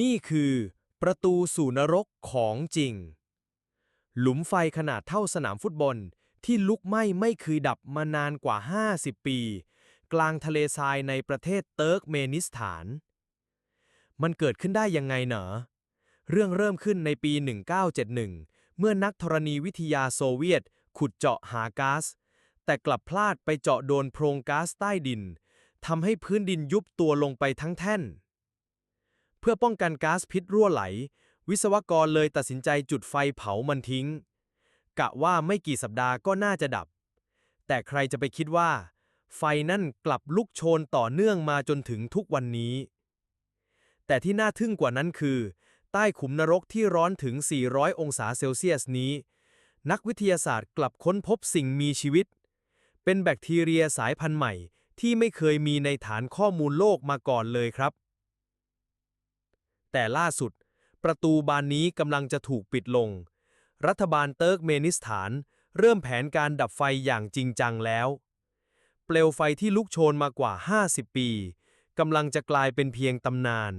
นี่คือประตูสู่นรกของจริง หลุมไฟขนาดเท่าสนามฟุตบอลที่ลุกไหม้ไม่เคยดับมานานกว่า 50 ปี กลางทะเลทรายในประเทศเติร์กเมนิสถาน มันเกิดขึ้นได้ยังไงเหนอ เรื่องเริ่มขึ้นในปี 1971 เมื่อนักธรณีวิทยาโซเวียต ขุดเจาะหาก๊าซ แต่กลับพลาดไปเจาะโดนโพรงก๊าซใต้ดินทำให้พื้นดินยุบตัวลงไปทั้งแท่น พื่อป้องกันก๊าซพิษรั่วไหล วิศวกรเลยตัดสินใจจุดไฟเผามันทิ้ง กะว่าไม่กี่สัปดาห์ก็น่าจะดับ แต่ใครจะไปคิดว่า ไฟนั่นกลับลุกโชนต่อเนื่องมาจนถึงทุกวันนี้ แต่ที่น่าทึ่งกว่านั้นคือ ใต้ขุมนรกที่ร้อนถึง 400 องศาเซลเซียสนี้ นักวิทยาศาสตร์กลับค้นพบสิ่งมีชีวิต เป็นแบคทีเรียสายพันธุ์ใหม่ที่ไม่เคยมีในฐานข้อมูลโลกมาก่อนเลยครับ แต่ล่าสุด ประตูบานนี้กำลังจะถูกปิดลง รัฐบาลเติร์กเมนิสถาน เริ่มแผนการดับไฟอย่างจริงจังแล้ว เปลวไฟที่ลุกโชนมากว่า 50 ปีกำลังจะกลายเป็นเพียงตำนาน